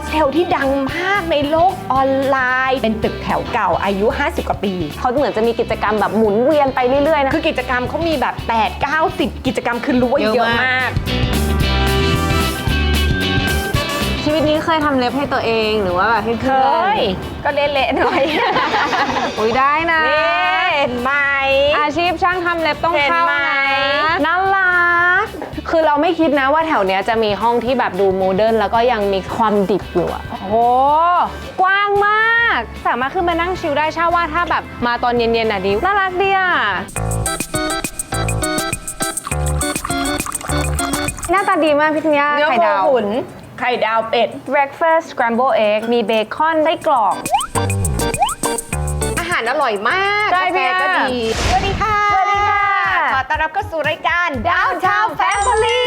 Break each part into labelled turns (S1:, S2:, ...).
S1: สเทลที่ดังมากในโลกออนไลน์ เป็นตึกแถวเก่าอายุ 50 กว่าปี
S2: เขาเหมือนจะมีกิจกรรมแบบหมุนเวียนไปเรื่อยๆนะ
S1: คือกิจกรรมเขามีแบบ 8 9 10 กิจกรรมคือรู้ว่า
S2: เยอะ
S1: เยอะ
S2: มาก
S1: มาก
S2: ชีวิตนี้เคยทำเล็บให้ตัวเองหรือว่าแบบให้
S1: เค
S2: เพื่อน
S1: ย ก็เละๆหน่อย
S2: อุ้ยได้นะ
S1: นี่เห็นไหม
S2: อาชีพช่างทำเล็บต้อง
S1: เห็น
S2: เข้า
S1: ไหม
S2: นะน่ารัก คือเราไม่คิดนะว่าแถวเนี้ยจะมีห้องที่แบบดูโมเดิร์นแล้วก็ยังมีความดิบอยู่อะโอ้โห กว้างมาก สามารถขึ้นมานั่งชิลได้เช่าว่าถ้าแบบมาตอนเย็นๆน่ะดิน่ารักดีอะหน้าตาดีมากพี่ธัญญา
S1: เนื้อ
S2: ไข่
S1: โค
S2: ดาว
S1: ขุนไข่ดาวเป็ด
S2: breakfast scramble egg มีเบคอนได้กรอบ
S1: อาหารอร่อยมาก
S2: ใช่
S1: กาแฟก็
S2: พี่
S1: ดีสวัสดีค่ รับเข้าสู่รายการ Downtown Family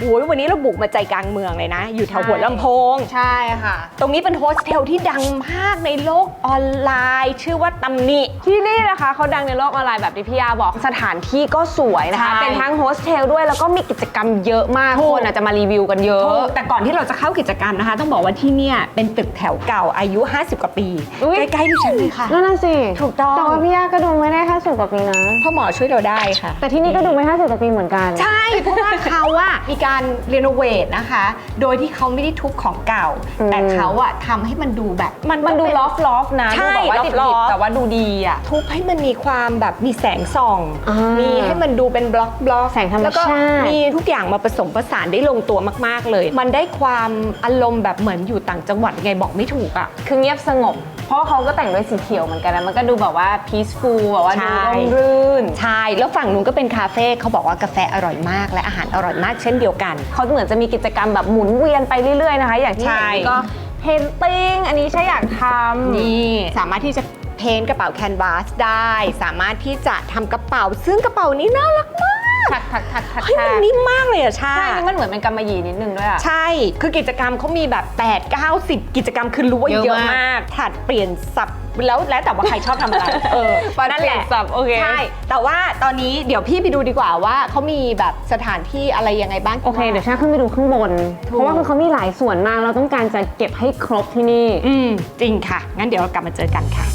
S1: โอ้ยวันนี้เราบุกมาใจกลางเมืองเลยนะ อยู่แถว
S2: ใช่
S1: หัวลำโพง
S2: ใช่ค่ะ
S1: ตรงนี้เป็นโฮสเทลที่ดังมากในโลกออนไลน์ ชื่อว่าตำหนิ
S2: ที่นี่นะคะเขาดังในโลกออนไลน์แบบที่พี่ยาบอกสถานที่ก็สวยนะคะ
S1: ใช่
S2: เป็นทั้งโฮสเทลด้วยแล้วก็มีกิจกรรมเยอะมาก
S1: ถูก
S2: คนอาจจะมารีวิวกันเยอะ
S1: แต่ก่อนที่เราจะเข้ากิจกรรมนะคะ ต้องบอกว่าที่เนี่ยเป็นตึกแถวเก่าอายุ 50 กว่าปี
S2: อุ๊ย
S1: ใกล้ๆดิฉันเลยค่ะ
S2: นั่นน่ะสิ
S1: ถูกต้อง
S2: แต่ว่าพี่ยาก็ดูไม่ได้แค่สิบกว่าปีนะ
S1: พ่อหมอช่วยเราได้ค่ะ
S2: แต่ที่นี่ก็ดูไม่ห้าสิบกว่าปีเหมือนกัน
S1: ใช่ เพราะว่าเขาอะมีการรีโนเวทนะคะ โดยที่เขาไม่ได้ทุบของเก่า
S2: อืม
S1: แต่เขาอะทำให้มันดูแบบ
S2: มันดูลอฟลอฟนะ
S1: ใช่
S2: ดูแบบว่า
S1: loft
S2: ดิบ
S1: loft
S2: ๆ แต่ว่าดูดีอะ
S1: ทุบให้มันมีความแบบมีแสงส่อง
S2: อ่ามี
S1: มีให้มันดูเป็นบล็อกบล็อก
S2: แสงธรรมชาติ
S1: แล้วก็มีทุกอย่างมาผสมผสานได้ลงตัวมาก ๆ เลย มันได้ความอารมณ์แบบเหมือนอยู่ต่างจังหวัดไงบอกไม่ถูกอะ
S2: คือเงียบสงบ เพราะเขาก็แต่งด้วยสีเขียวเหมือนกันนะมันก็ดูแบบว่า peaceful แบบว่า
S1: ใช่
S2: ดูร่มรื่น
S1: ใช่ แล้วฝั่งนู้นก็เป็นคาเฟ่เขาบอกว่ากาแฟอร่อยมาก และอาหารอร่อยมากเช่นเดียวกัน
S2: เขาเหมือนจะมีกิจกรรมแบบหมุนเวียนไปเรื่อยๆนะคะ อย่างที่
S1: ใช่
S2: เห็นก็เพนติ้งอันนี้ใช่อยากทำ
S1: นี่สามารถที่จะเพ้นท์กระเป๋าแคนวาสได้ สามารถที่จะทำกระเป๋า ซึ่งกระเป๋านี้น่ารักมาก
S2: ถักถักถักถัก
S1: เฮ้ยมันนิ่มมากเลยอะชา
S2: ใช่นี่มันเหมือนเป็นกำมะหยี่นิดนึงด้วยอะ
S1: ใช่ คือกิจกรรมเขามีแบบ 8 9 10กิจกรรมคือรู้ว่า
S2: เยอะ
S1: เยอะ
S2: มาก
S1: มากผลัดเปลี่ยนสับแล้วแล้วแต่ว่าใครชอบทำอะไร เออ
S2: ปัด
S1: นั่น
S2: เป
S1: แห
S2: ลี่ยน
S1: ละ
S2: สับโอเค
S1: ใช่ แต่ว่าตอนนี้เดี๋ยวพี่ไปดูดีกว่าว่าเขามีแบบสถานที่อะไรยังไงบ้าง
S2: โอเค เดี๋ยวชาขึ้นไปดูข้างบน
S1: ถูก
S2: เพราะว่าคือเขามีหลายส่วนมาก เราต้องการจะเก็บให้ครบที่นี่
S1: อืมจริงค่ะ งั้นเดี๋ยวเรากลับมาเจอกันค่ะ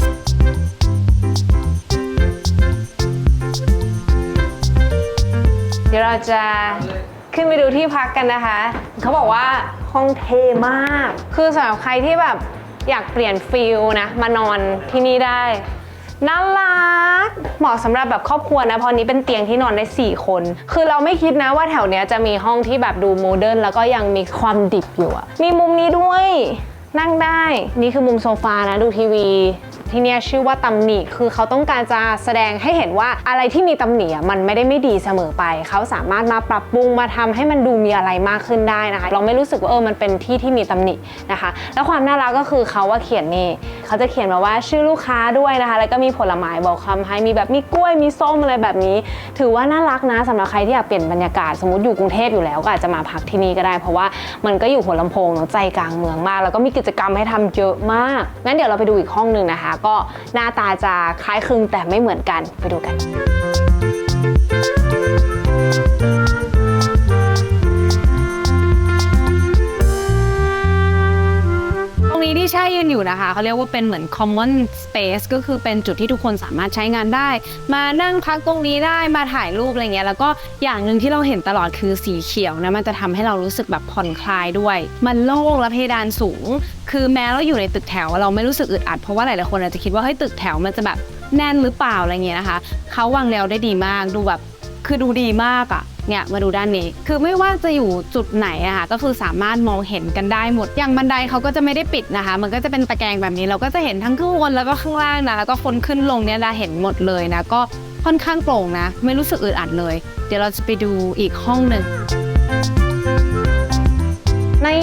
S2: ดี๋ยวเราจะขึ้นไปดูที่พักกันนะคะ เขาบอกว่าห้องเทมาก คือสำหรับใครที่แบบอยากเปลี่ยนฟิลนะ มานอนที่นี่ได้น่ารักเหมาะสำหรับแบบครอบครัวนะ เพราะนี้เป็นเตียงที่นอนได้ 4 คน คือเราไม่คิดนะว่าแถวเนี้ยจะมีห้องที่แบบดูโมเดิร์นแล้วก็ยังมีความดิบอยู่อะมีมุมนี้ด้วย นั่งได้ นี่คือมุมโซฟานะ ดูทีวี ที่เนี่ยชื่อว่าตำหนิคือเขาต้องการจะแสดงให้เห็นว่าอะไรที่มีตำหนิอะมันไม่ได้ไม่ดีเสมอไป เขาสามารถมาปรับปรุงมาทำให้มันดูมีอะไรมากขึ้นได้นะคะ เราไม่รู้สึกว่าเออมันเป็นที่ที่มีตำหนินะคะ แล้วความน่ารักก็คือเขาว่าเขียนนี่ เขาจะเขียนมาว่าชื่อลูกค้าด้วยนะคะ แล้วก็มีผลไม้บอกคำให้มีแบบมีกล้วยมีส้มอะไรแบบนี้ ถือว่าน่ารักนะสำหรับใครที่อยากเปลี่ยนบรรยากาศสมมติอยู่กรุงเทพอยู่แล้วก็อาจจะมาพักที่นี่ก็ได้ เพราะว่ามันก็อยู่หัวลำโพงเนอะใจกลางเมืองมาก แล้วก็มีกิจกรรมให้ทำเยอะมากงั้นเดี๋ยวเราไปดูอีกห้องหนึ่งนะคะ ก็หน้าตาจะคล้ายคลึงแต่ไม่เหมือนกันไปดูกัน
S3: ที่ใช่ยืนอยู่นะคะเขาเรียกว่าเป็นเหมือน common space ก็คือเป็นจุดที่ทุกคนสามารถใช้งานได้ มานั่งพักตรงนี้ได้มาถ่ายรูปอะไรเงี้ยแล้วก็อย่างหนึ่งที่เราเห็นตลอดคือสีเขียวนะมันจะทำให้เรารู้สึกแบบผ่อนคลายด้วย มันโล่งและเพดานสูง คือแม้เราอยู่ในตึกแถว เราไม่รู้สึกอึดอัดเพราะว่าหลายๆคนอาจจะคิดว่าเฮ้ยตึกแถวมันจะแบบแน่นหรือเปล่าอะไรเงี้ยนะคะเขาวางแนวได้ดีมากดูแบบ คือดูดีมากอะ่ะเนี่ยมาดูด้านนี้ คือไม่ว่าจะอยู่จุดไหนอะค่ะก็คือสามารถมองเห็นกันได้หมด อย่างบันไดเขาก็จะไม่ได้ปิดนะคะ มันก็จะเป็นตะแกรงแบบนี้ เราก็จะเห็นทั้งข้างบนแล้วก็ข้างล่างนะแล้วก็คนขึ้นลงเนี่ยเราเห็นหมดเลยนะ ก็ค่อนข้างโปร่งนะ ไม่รู้สึกอึดอัดเลย เดี๋ยวเราจะไปดูอีกห้องหนึ่ง
S2: นี่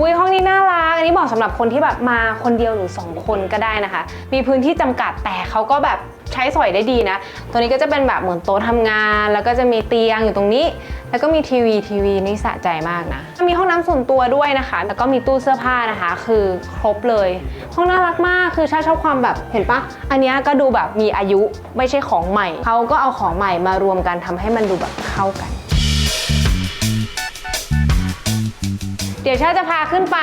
S2: อุ้ยห้องนี้น่ารักอันนี้เหมาะสำหรับคนที่แบบมาคนเดียวหรือ2คนก็ได้นะคะ มีพื้นที่จำกัดแต่เขาก็แบบ ช้สอยได้ดีนะ ตัวนี้ก็จะเป็นแบบเหมือนโต๊ะทำงาน แล้วก็จะมีเตียงอยู่ตรงนี้ แล้วก็มีทีวีทีวีนี่สะใจมากนะ มีห้องน้ำส่วนตัวด้วยนะคะ แล้วก็มีตู้เสื้อผ้านะคะ คือครบเลย ห้องน่ารักมากคือชาชอบความแบบเห็นปะอันนี้ก็ดูแบบมีอายุไม่ใช่ของใหม่เขาก็เอาของใหม่มารวมกันทำให้มันดูแบบเข้ากันเดี๋ยวชาจะพาขึ้นไป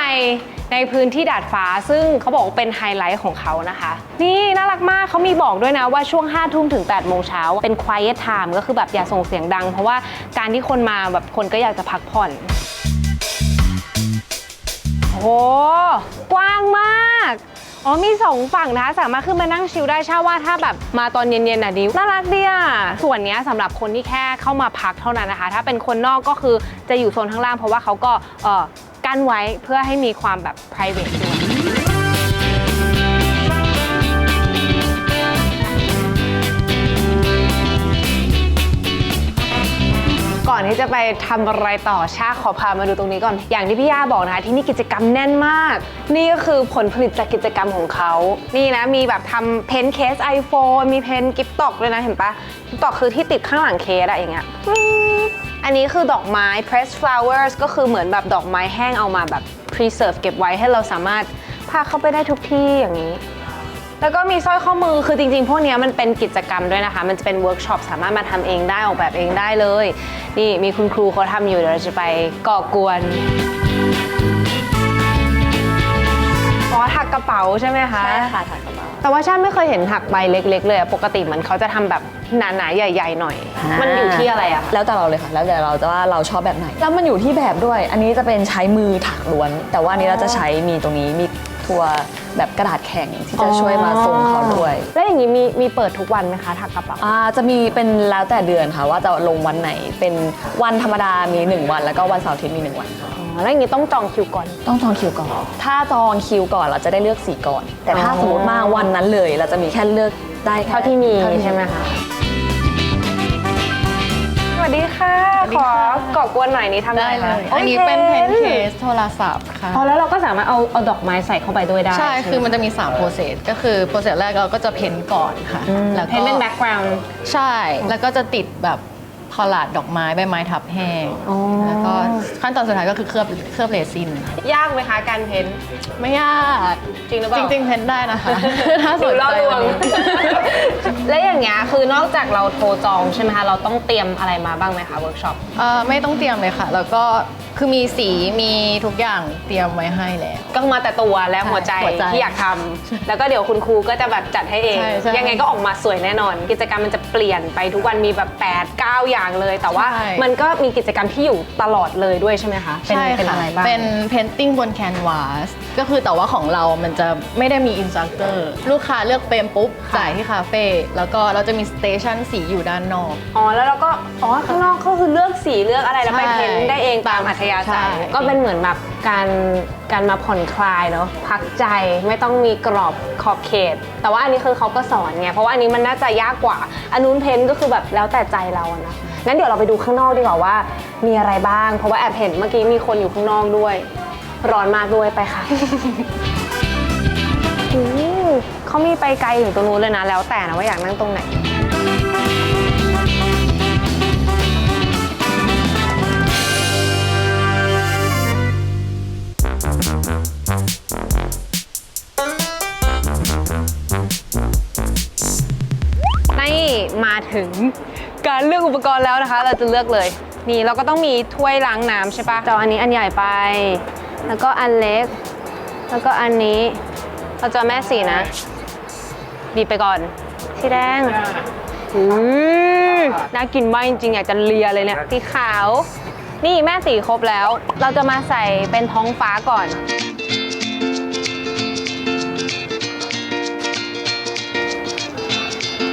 S2: ในพื้นที่ดาดฟ้าซึ่งเขาบอกว่าเป็นไฮไลท์ของเขานะคะ นี่น่ารักมากเขามีบอกด้วยนะว่าช่วง5ทุ่มถึง8โมงเช้าเป็น quiet time ก็คือแบบอย่าส่งเสียงดัง เพราะว่าการที่คนมาแบบคนก็อยากจะพักผ่อนโอ้กว้างมากอ๋อมีสองฝั่งนะคะสามารถขึ้นมานั่งชิลได้เช่าว่าถ้าแบบมาตอนเย็นๆน่ะดิน่ารักดีอะส่วนนี้ยสำหรับคนที่แค่เข้ามาพักเท่านั้นนะคะ ถ้าเป็นคนนอกก็คือจะอยู่โซนข้างล่างเพราะว่าเขาก็เออ กั้นไว้เพื่อให้มีความแบบ private ด้วยก่อนที่จะไปทำอะไรต่อชาขอพามาดูตรงนี้ก่อน อย่างที่พี่ย่าบอกนะคะ ที่นี่กิจกรรมแน่นมาก นี่ก็คือผลผลิตจากกิจกรรมของเขา นี่นะ มีแบบทำเพนเคส iPhone มีเพนกิฟตอกเลยนะ เห็นปะกิฟตอกคือที่ติดข้างหลังเคสอะอย่างเงี้ย อันนี้คือดอกไม้ pressed flowers ก็คือเหมือนแบบดอกไม้แห้งเอามาแบบ preserve เก็บไว้ให้เราสามารถพาเข้าไปได้ทุกที่อย่างนี้ แล้วก็มีสร้อยข้อมือคือจริงๆ พวกนี้มันเป็นกิจกรรมด้วยนะคะ มันจะเป็นเวิร์กช็อปสามารถมาทำเองได้ออกแบบเองได้เลย นี่มีคุณครูเขาทำอยู่เดี๋ยวเราจะไปก่อกวนอ๋อถักกระเป๋าใช่ไหมคะ
S4: ใช่ค่ะถักกระเป๋า
S2: แต่ว่าชาติไม่เคยเห็นถักใบเล็ก ๆ เลยอะปกติเหมือนเขาจะทำแบบหนาๆใหญ่ ๆ หน่อย มันอยู่ที่อะไรอะ
S4: แล้วแต่เราเลยค่ะ แล้วแต่เราจะว่าเราชอบแบบไหน แล้วมันอยู่ที่แบบด้วย อันนี้จะเป็นใช้มือถักล้วน แต่ว่าอันนี้เราจะใช้มีตรงนี้มีตัวแบบกระดาษแข็งที่จะช่วยมาทรงเขาด้วย
S2: แล้วอย่างนี้มีมีเปิดทุกวันไหมคะถักกระเป๋า
S4: อ่าจะมีเป็นแล้วแต่เดือนค่ะว่าจะลงวันไหนเป็นวันธรรมดามี 1 วัน แล้วก็วันเสาร์อาทิตย์มี 1 วันค่ะ
S2: อ๋อ แล้วอย่างนี้ต้องจองคิวก่อน
S4: ต้องจองคิวก่อน ถ้าจองคิวก่อนเราจะได้เลือกสีก่อน แต่ถ้า
S2: อ๋อ
S4: สมมติมาวันนั้นเลย เราจะมีแค่เลือกได้แค่
S2: เท่าที่มี
S4: เท่าที่
S2: ใช่ไหมคะสวัสดีค่ะ ขอก่อกวนหน่อยนี้ทำ
S5: ได้
S2: อะ
S5: เล
S2: รคะ
S5: ยอันนี้เป็นเพนเคสโทรศัพท์ค่ะ
S2: อ๋อแล้วเราก็สามารถเอาเอาดอกไม้ใส่เข้าไปด้วยได้
S5: ใช่
S2: ไห
S5: คือมันจะมี 3 โปรเซส ก็คือโปรเซสแรกเราก็จะเพ้นก่อนค่ะ แล้ว
S2: เพ
S5: ก็
S2: นเป็นแบ็กกราวน์
S5: ใช่ แล้วก็จะติดแบบ คอลลาดดอกไม้ใบไม้ทับแห้ง
S2: อ๋อ
S5: แล้วก็ขั้นตอนสุดท้ายก็คือเคลือบเคลือบเรซิน
S2: ยากไหมคะการเพ้น
S5: ไม่ยาก
S2: จริงหรือเปล่า
S5: จริงๆเพ้นได้นะคะ ถ้าส
S2: ดู
S5: น
S2: ล่อ
S5: ใจ
S2: ลวง
S5: วันนี้
S2: และอย่างเงี้ยคือนอกจากเราโทรจองใช่ไหมคะ เราต้องเตรียมอะไรมาบ้างไหมคะเวิร์กช็อป
S5: เอ่อไม่ต้องเตรียมเลยค่ะ แล้วก็ คือมีสีมีทุกอย่างเตรียมไว้ให้แล้ว
S2: ก็มาแต่ตัวและหัวใจ
S5: หัวใจ
S2: ที่อยากทำแล้วก็เดี๋ยวคุณครูก็จะแบบจัดให้เอง
S5: ใช่ใช่
S2: ยังไงก็ออกมาสวยแน่นอน กิจกรรมมันจะเปลี่ยนไปทุกวันมีแบบ8 9 อย่างเลย แต่ว่า
S5: ใช่
S2: มันก็มีกิจกรรมที่อยู่ตลอดเลยด้วยใช่ไหมคะเป็น
S5: ใช่
S2: เป็น
S5: ค่ะ
S2: อะไรบ้าง
S5: เป็น painting บน canvas ก็คือแต่ว่าของเรามันจะไม่ได้มี instructor ลูกค้าเลือกเฟรมปุ๊บจ่ายที่คาเฟ่แล้วก็เราจะมีสเตชันสีอยู่ด้านนอก
S2: อ๋อแล้วเราก็อ๋อข้างนอกก็คือเลือกสีเลือกอะไรแล้วไป
S5: ใช่
S2: เพ้นท์ได้เองตามอัธยาศัย
S5: ใช่
S2: ก็เป็นเหมือนแบบการการมาผ่อนคลายเนาะพักใจไม่ต้องมีกรอบขอบเขต แต่ว่าอันนี้คือเขาก็สอนไงเพราะว่าอันนี้มันน่าจะยากกว่าอันนู้นเพ้นท์ก็คือแบบแล้วแต่ใจเราอะนะงั้นเดี๋ยวเราไปดูข้างนอกดีกว่าว่า มีอะไรบ้าง เพราะว่าแอบเห็นเมื่อกี้มีคนอยู่ข้างนอกด้วย ร้อนมากด้วยไปค่ะโอ้โหเขามีไปไกลถึงตรงนู้นเลยนะ แล้วแต่นะว่าอยากนั่งตรงไหน มาถึงการเลือกอุปกรณ์แล้วนะคะ เราจะเลือกเลย นี่เราก็ต้องมีถ้วยล้างน้ำใช่ปะจะเอาอันนี้อันใหญ่ไป แล้วก็อันเล็ก แล้วก็อันนี้ เราจะเอาแม่สีนะบีบไปก่อน สีแดง อืมน่ากินมากจริงๆอยากจะเลียเลยเนี่ยสีขาว นี่แม่สีครบแล้ว เราจะมาใส่เป็นท้องฟ้าก่อน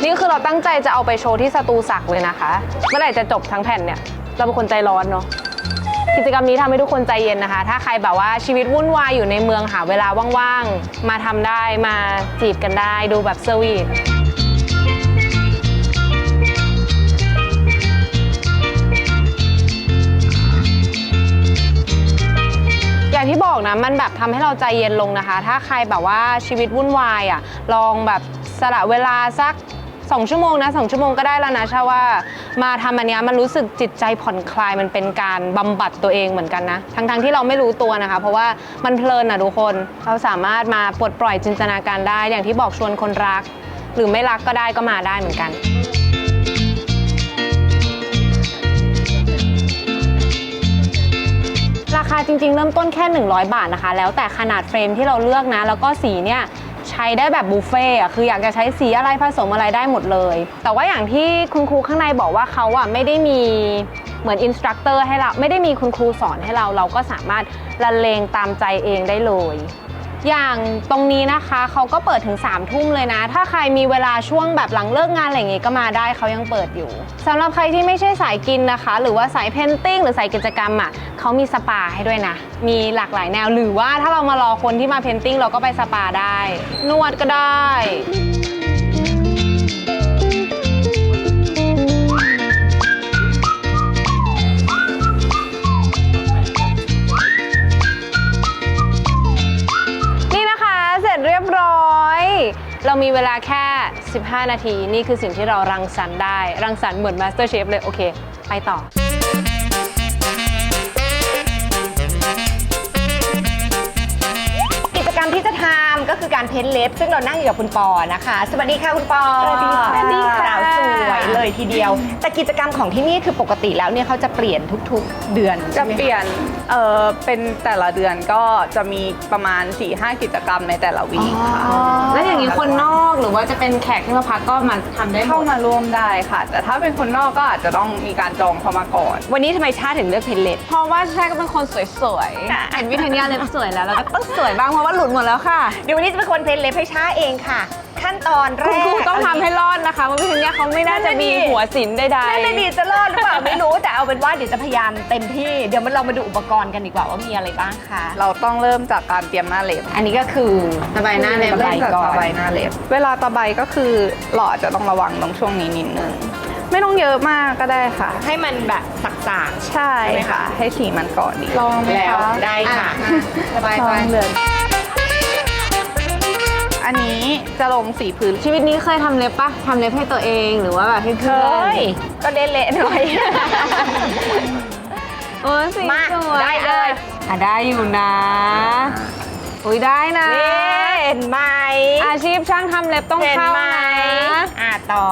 S2: นี่คือเราตั้งใจจะเอาไปโชว์ที่สตูศักเลยนะคะ เมื่อไหร่จะจบทั้งแผ่นเนี่ย เราเป็นคนใจร้อนเนาะกิจกรรมนี้ทำให้ทุกคนใจเย็นนะคะ ถ้าใครแบบว่าชีวิตวุ่นวายอยู่ในเมืองหาเวลาว่างๆ มาทำได้มาจีบกันได้ดูแบบเซอร์วีทอย่างที่บอกนะมันแบบทำให้เราใจเย็นลงนะคะ ถ้าใครแบบว่าชีวิตวุ่นวายอะลองแบบสละเวลาสัก 2 ชั่วโมงนะ2ชั่วโมงก็ได้แล้วนะชาว่ามาทำอันเนี้ยมันรู้สึกจิตใจผ่อนคลายมันเป็นการบำบัดตัวเองเหมือนกันนะ ทั้งๆที่เราไม่รู้ตัวนะคะ เพราะว่ามันเพลินนะทุกคน เราสามารถมาปลดปล่อยจินตนาการได้ อย่างที่บอกชวนคนรัก หรือไม่รักก็ได้ก็มาได้เหมือนกันราคาาจริงๆ เริ่มต้นแค่ 100 บาทนะคะ แล้วแต่ขนาดเฟรมที่เราเลือกนะ แล้วก็สีเนี่ย ใช้ได้แบบบุฟเฟ่ต์อะคืออยากจะใช้สีอะไรผสมอะไรได้หมดเลย แต่ว่าอย่างที่คุณครูข้างในบอกว่าเขาอะไม่ได้มีเหมือนอินสตรัคเตอร์ให้เราไม่ได้มีคุณครูสอนให้เราเราก็สามารถละเลงตามใจเองได้เลย อย่างตรงนี้นะคะเขาก็เปิดถึง3ามทุ่มเลยนะ ถ้าใครมีเวลาช่วงแบบหลังเลิกงานอะไรอย่างงี้ก็มาได้เขายังเปิดอยู่สำหรับใครที่ไม่ใช่สายกินนะคะ หรือว่าสายเพนติ้งหรือสายกิจกรรมอะเขามีสปาให้ด้วยนะ มีหลากหลายแนวหรือว่าถ้าเรามารอคนที่มาเพนติ้งเราก็ไปสปาได้ นวดก็ได้ เวลาแค่ 15 นาที นี่คือสิ่งที่เรารังสรรค์ได้ รังสรรค์เหมือนมาสเตอร์เชฟเลย โอเค ไปต่อ
S1: กิจกรรมที่จะทำ ก็คือการเพ้นเล็บ ซึ่งเรานั่งอยู่กับคุณปอนะคะ สวัสดีค่ะคุณปอ
S2: สวัสดีค่ะ
S1: สวัสดีค่ะ สาวสวยเลยทีเดียว แต่กิจกรรมของที่นี่คือปกติแล้วเนี่ยเขาจะเปลี่ยนทุกๆ เดือน
S6: จะ
S1: ใช่ไหมค
S6: เปลี่ยน เออเป็นแต่ละเดือนก็จะมีประมาณ 4-5 กิจกรรมในแต่ละวีคค่ะ
S2: แล้วอย่างนี้คนนอกหรือว่าจะเป็นแขกที่มาพักก็มาทำได้หม
S6: เข้า
S2: ด
S6: มาร่วมได้ค่ะ แต่ถ้าเป็นคนนอกก็อาจจะต้องมีการจองเข้ามาก่อน
S1: วันนี้ทำไมชาถึงเลือกเพ้นเล็บ
S2: เพราะว่าใช่ก็เป็นคนสวยๆเห็นวิทยาเล็บสวยแล้ว แล้วก็ต้องสวยบ้างเพราะว่าหลุดหมดแล้วค่ะ
S1: เดี๋ยววันนี้จะเป็นคนเพ้นเล็บให้ชาเองค่ะ ขั้นตอนแร
S2: คุณ
S1: ก
S2: ครูต้องทำให้รอดนะคะเพราะวิทยาเขาไม่น่าจะมีหัวศิลป์ใด
S1: นั่นน่ะ
S2: ๆ
S1: ดีจะรอดหรือเปล่าไม่รู้แต่เอาเป็นว่าเดี๋ยวจะพยายามเต็มที่ เดี๋ยวมันเรามาดูอุปกรณ์กันดีกว่าว่ามีอะไรบ้างค่ะ
S6: เราต้องเริ่มจากการเตรียมหน้าเล็บ
S1: อันนี้ก็คือ
S2: สบายหน้าเล็บ
S1: ตะไบ
S6: เริ่มจาก
S1: ก่อน
S6: ตะไบหน้าเล็บ เวลาตะไบก็คือเราอาจจะต้องระวังตรงช่วงนี้นิดนึง ไม่ต้องเยอะมากก็ได้ค่ะ
S1: ให้มันแบบสัก
S6: ใช่
S1: ใช่ไหมคะ
S6: ค่ะ ให้สีมันเกาะดีลองไหม
S1: ๆแล้ว
S6: คะ
S1: ได้ค่ะ
S2: สบาย
S6: ล
S2: ไป
S6: องเลย อันนี้จะลงสีพื้น
S2: ชีวิตนี้เคยทำเล็บปะทำเล็บให้ตัวเองหรือว่าแบบให้
S1: เค
S2: เพื่อน
S1: ยก็เละๆหน่อย
S2: โอ้ยสี
S1: มา
S2: สวย
S1: ได้เลย
S2: อะได้อยู่นะ อุ้ยได้นะ
S1: นี่เห็นไหม
S2: อาชีพช่างทำเล็บต้อง
S1: เห็น
S2: เข้า
S1: ไหม
S2: นะ
S1: อะต่อ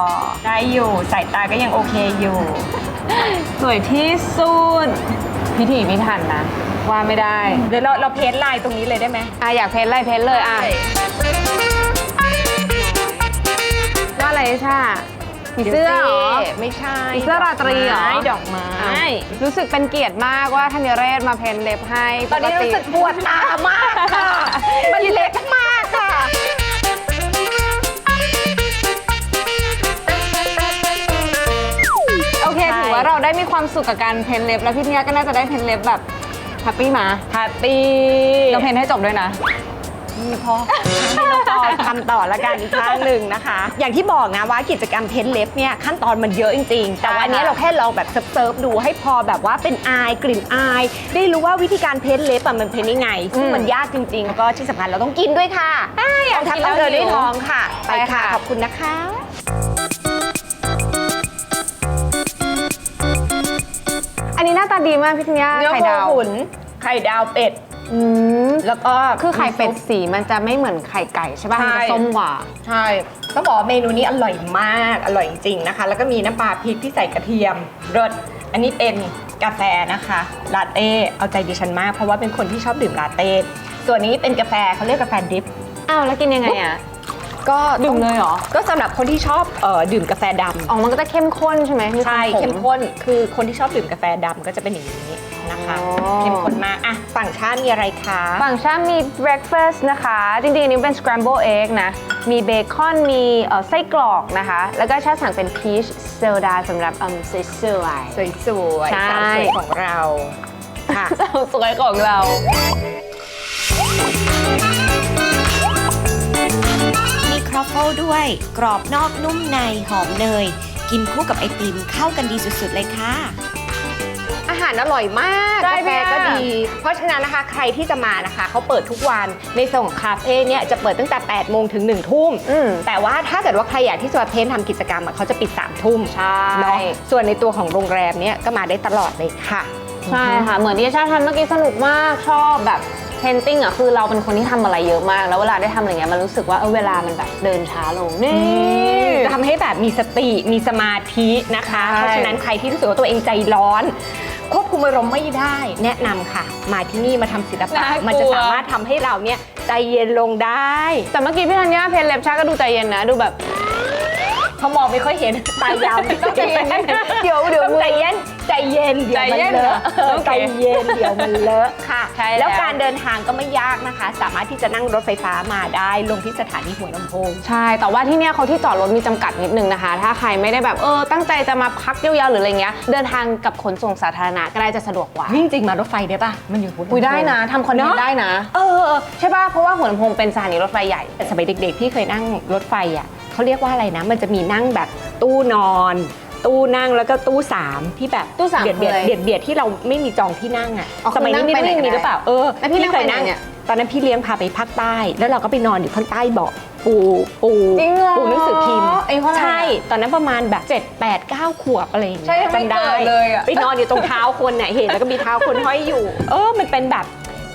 S1: ได้อยู่สายตาก็ยังโอเคอยู่
S2: สวยที่สุดพิถีพิถันนะ ว่าไม่ได้
S1: เดี๋ยวเราเราเพ้นลายตรงนี้เลยได้ไหม
S2: อะอยากเพ้นอะไรเพ้นเลยอะ ว่าอะไรใช่ผีเสื้อเหรอ
S1: ไม่ใช่
S2: ผีเสื้อราตรีเหรอ
S1: ดอกไม้
S2: รู้สึกเป็นเกียรติมากว่าธัญเรศมาเพ้นเล็บให้
S1: ตอนนี้รู้สึกปวดตามากค่ะมันเล็กมากค่ะ
S2: โอเค
S1: ใช่
S2: ถือว่าเราได้มีความสุขกับการเพ้นเล็บ แล้วพี่เนี้ยก็น่าจะได้เพ้นเล็บแบบแฮปปี้มา
S1: แฮปปี้
S2: เราเพ้นให้จบด้วยนะ
S1: มีพอ ให้น้องปอทำต่อละกันอีกครั้งหนึ่งนะคะ อย่างที่บอกนะว่ากิจกรรมเพ้นเล็บเนี่ยขั้นตอนมันเยอะจริง ๆ แต่วันนี้เราแค่ลองแบบเซิร์ฟๆดูให้พอแบบว่าเป็นอายกลิ่นอาย ได้รู้ว่าวิธีการเพ้นเล็บอะมันเพ้นยังไงซึ่งมันยากจริงๆแล้วก็ที่สำคัญเราต้องกินด้วยค่ะ
S2: อยาก
S1: ต้อง
S2: กิน
S1: ทำต้องเดิน
S2: แล้วหิว
S1: ด้วยท้องค่ะ ไป
S2: ไป
S1: ค่ะ
S2: ค่ะ
S1: ขอบคุณนะคะ
S2: อันนี้หน้าตาดีมากพี่ธัญญา
S1: เนื้อ
S2: ไข่
S1: โค
S2: ดาว
S1: ขุนไข่ดาวเป็ด
S2: อืม
S1: แล้วก็
S2: คือไข่เป็ดสีมันจะไม่เหมือนไข่ไก่ใช่ป่ะ
S1: ใช่
S2: มันจะส้มกว่า
S1: ใช่ต้องบอกว่าเมนูนี้อร่อยมากอร่อยจริงๆนะคะ แล้วก็มีน้ำปลาพริกที่ใส่กระเทียมรสอันนี้เป็นกาแฟนะคะลาเต้เอาใจดิฉันมากเพราะว่าเป็นคนที่ชอบดื่มลาเต้ส่วนนี้เป็นกาแฟเขาเรียกกาแฟดริป
S2: อ้าวแล้วกินยังไงอะ
S1: ก็
S2: ดื่มเลยเหรอ
S1: ก็สำหรับคนที่ชอบเอ่อดื่มกาแฟด
S2: อ๋อ มันก็จะเข้มข้นใช่ไหมำ
S1: ใช่
S2: วา
S1: เข้มข้นคือคนที่ชอบดื่มกาแฟดำก็จะเป็นอย่างนี้นะคะ
S2: อ๋อ
S1: เข้มข้นมากอะฝั่งชาติมีอะไรคะ
S2: ฝั่งชาติมี breakfast นะคะ จริงๆ อันนี้เป็น scramble egg นะ มีเบคอน มีเอ่อไส้กรอกนะคะ แล้วก็ชาติสั่งเป็น peach soda สำหรับอืมสวย
S1: สวยๆ
S2: ใช่
S1: สาวสวยของเราค่ะ
S2: ๆสาวสวยของเรา
S7: มีครอฟเฟิลด้วย กรอบนอกนุ่มในหอมเนย กินคู่กับไอติมเข้ากันดีสุดๆเลยค่ะ
S1: อาหารอร่อยมาก
S2: ใช่
S1: กาแฟก็
S2: ค่ะ
S1: ดี เพราะฉะนั้นนะคะใครที่จะมานะคะ เขาเปิดทุกวันในส่วนของคาเฟ่เนี่ยจะเปิดตั้งแต่ 8 โมงถึง 1 ทุ่ม
S2: อืม
S1: แต่ว่าถ้าเกิดว่าใครอยากที่จะมาเพ้นท์ทำกิจกรรมอะเขาจะปิด 3 ทุ่ม
S2: ใช่
S1: เนาะส่วนในตัวของโรงแรมเนี่ยก็มาได้ตลอดเลยค่ะ
S2: ใช่ค่ะ เหมือนที่ชาติทำเมื่อกี้สนุกมากชอบแบบ painting อะคือเราเป็นคนที่ทำอะไรเยอะมาก แล้วเวลาได้ทำอะไรเงี้ยมันรู้สึกว่าเออเวลามันแบบเดินช้าลงนี่
S1: ทำให้แบบมีสติมีสมาธินะคะ
S2: ใช่
S1: เพราะฉะนั้นใครที่รู้สึกว่าตัวเองใจร้อนควบคุมอารมณ์ไม่ได้ แนะนำค่ะ มาที่นี่มาทำศิลปะมันจะสามารถทำให้เราเนี่ยใจเย็นลงได้
S2: แต่เมื่อกี้พี่ธัญญาเพนเล็บชาก็ดูใจเย็นนะดูแบบ
S1: เขามองไม่ค่อยเห็นตายาว
S2: ต้องใจเย็นเดี๋ยวเดี๋ยว
S1: ต้องใจเย็นใจเย็นเดี๋ยวมัน
S2: ใจเย็น
S1: เล
S2: เหรอ
S1: อะเออ
S2: โอเค
S1: ใจเย็นเดี๋ยวมันเลอะค่ะ
S2: ใช่แล้ว
S1: แล้วการเดินทางก็ไม่ยากนะคะ สามารถที่จะนั่งรถไฟฟ้ามาได้ลงที่สถานีหัวลำโพง
S2: ใช่ แต่ว่าที่เนี่ยเขาที่จอดรถมีจำกัดนิดนึงนะคะ ถ้าใครไม่ได้แบบเออตั้งใจจะมาพักยาวๆหรืออะไรเงี้ยเดินทางกับขนส่งสาธารณะก็ได้จะสะดวกกว่า
S1: วิ่งจริงมารถไฟได้ปะมันอยู่หัวลำโพง
S2: คุยได้นะทำคอนเทน
S1: เน
S2: ต์
S1: อะ
S2: ได้นะ
S1: เออ
S2: ใช่ป่ะเพราะว่าหัวลำโพงเป็นสถานีรถไฟใหญ่
S1: สมัยเด็กๆพี่เคยนั่งรถไฟอะ เขาเรียกว่าอะไรนะ มันจะมีนั่งแบบตู้นอน ตู้นั่งแล้วก็ตู้สามที่แบบ
S2: ตู้สาม
S1: เบียดเบียด
S2: คืออะไร
S1: เบียดเบียดที่เราไม่มีจองที่นั่งอะ
S2: อ๋อคือ
S1: สมัยนี้
S2: นั่ง
S1: ไม่
S2: ไปไหน
S1: รู้
S2: ก็
S1: มีหรือเปล่าเออ
S2: แล้วพี่นั่ง
S1: เคย
S2: ไปไหนเนี่ย
S1: ตอนนั้นพี่เลี้ยงพาไปภาคใต้ แล้วเราก็ไปนอนอยู่ข้างใต้เบาะปูปู
S2: จริงเหรอ
S1: ปูหนังสือพิมพ์
S2: เอ้ยเพราะอะไรอะ
S1: ใช่ ตอนนั้นประมาณแบบ 7 8 9 ขวบอะไรอย่างเงี้ย
S2: ใช่ยังไม่
S1: จำได้
S2: เกิดเลยอะ
S1: ไปนอนอยู่ตรงเท้าคนเนี่ยเห็นแล้วก็มีเท้าคนห้อยอยู่ เออ มันเป็นแบบ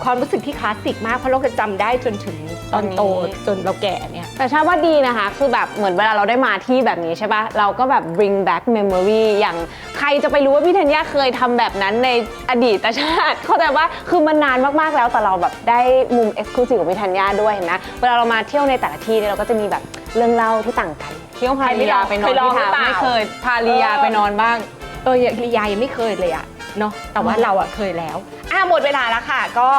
S1: ความรู้สึกที่คลาสสิกมากเพราะเราก็จำได้จนถึงตอนโตจนเราแก่เนี่ย
S2: แต่ชาว่าดีนะคะ คือแบบเหมือนเวลาเราได้มาที่แบบนี้ใช่ปะเราก็แบบ bring back memory อย่างใครจะไปรู้ว่าพี่ธัญญาเคยทำแบบนั้นในอดีตชาติ เข้าใจว่าคือมันนานมากๆแล้วแต่เราแบบได้มุม exclusive ของพี่ธัญญาด้วยเห็นไหมเวลาเรามาเที่ยวในแต่ละที่เนี่ยเราก็จะมีแบบเรื่องเล่าที่ต่างกัน เที่ยวพาลียาไปนอน
S1: เคยลอง
S2: ที่
S1: หรือเปล่า
S2: ไม่เคยพาลียาไปนอนบ้าง
S1: เออยังยายยังไม่เคยเลยอะ เนาะแต่ว่าเราอะเคยแล้วอะหมดเวลาแล้วค่ะ ก็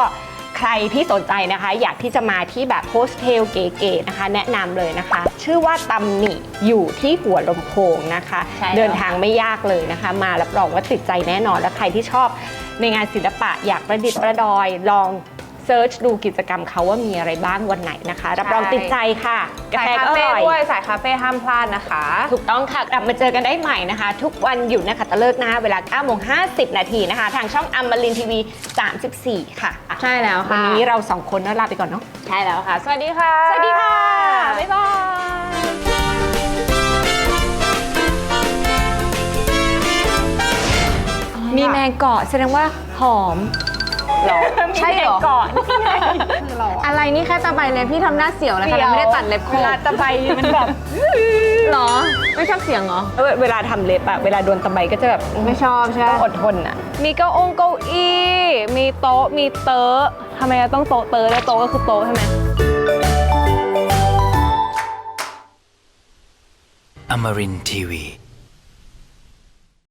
S1: ใครที่สนใจนะคะ อยากที่จะมาที่แบบโฮสเทลเก๋ๆนะคะ แนะนำเลยนะคะ ชื่อว่าตำหนิอยู่ที่หัวลำโพงนะคะ
S2: ใช่แล้ว
S1: เดินทางไม่ยากเลยนะคะ มารับรองว่าติดใจแน่นอนและใครที่ชอบในงานศิลปะอยากประดิษฐ์ประดอยลอง เซิร์ชดูกิจกรรมเขาว่ามีอะไรบ้างวันไหนนะคะ รับรองติดใจค่ะกา
S2: สาย
S1: แฟ
S2: คา
S1: ก็อ
S2: เฟ่
S1: ร่อย
S2: ด้วยสายคาเฟ่ห้ามพลาดนะคะ
S1: ถูกต้องค่ะกลับมาเจอกันได้ใหม่นะคะ ทุกวันหยุดนะคะตะเลิกนะคะเวลา9โมง50 นาทีนะคะ ทางช่องอัมมารินทีวี 34 ค่ะอะ
S2: ใช่แล้ว
S1: วั
S2: ค่ะ
S1: นนี้เราสองคนต้องลาไปก่อนเนาะ
S2: ใช่แล้วค่ะ สวัสดีค่ะ
S1: สวัสดีค่ะ บ๊ายบายมีแมงเกาะแสดงว่าหอม
S2: หรอใช่เหรอ
S1: มีแมงเกาะนี่ไง
S2: อะไรนี่แค่ตะไบเล็บพี่ทำหน้าเสียวนะคะแล้วไม่ได้ตัดเล็บโค
S1: เวลาตะไบมันแบบ
S2: หรอ ไม่ชอบเสียงเหรอ
S1: เออเวลาทำเล็บอะเวลาโดนตะไบก็จะแบบ
S2: ไม่ชอบใช่ไหม
S1: ต้องอดทนอะ
S2: มีเก้าองเก้าอี้ มีโต๊ะ มีเต๊ะทำไมต้องโต๊ะเต๊ะแล้วโต๊ะก็คือโต๊ะใช่ไหม
S8: Amarin Tiwi.